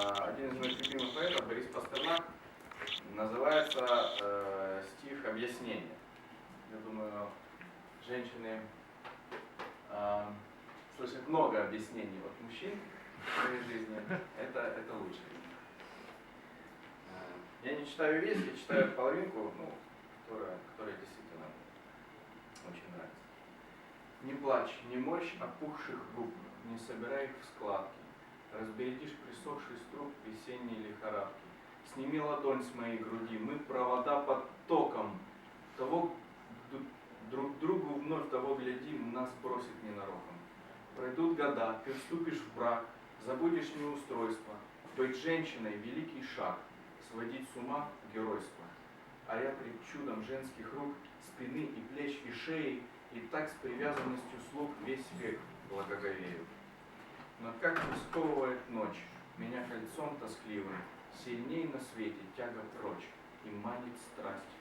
один из моих любимых поэтов, Борис Пастернак, называется э, стих «Объяснение». Я думаю, женщины э, слышат много объяснений от мужчин в своей жизни. Это, это лучше. Э, Я не читаю весь, я читаю половинку, ну, которая, которая действительно очень нравится. Не плачь, не морщ опухших губ, не собирай их в складки. Разбередишь присохший струп весенней лихорадки. Сними ладонь с моей груди, мы провода под током. Того друг другу вновь того глядим, нас бросит ненароком. Пройдут года, ты вступишь в брак, забудешь неустройство. Быть женщиной – великий шаг, сводить с ума – геройство. А я пред чудом женских рук, спины и плеч и шеи, и так с привязанностью слуг весь век благоговею. Как сковывает ночь, меня кольцом тоскливым, сильней на свете тяга прочь, и манит страсть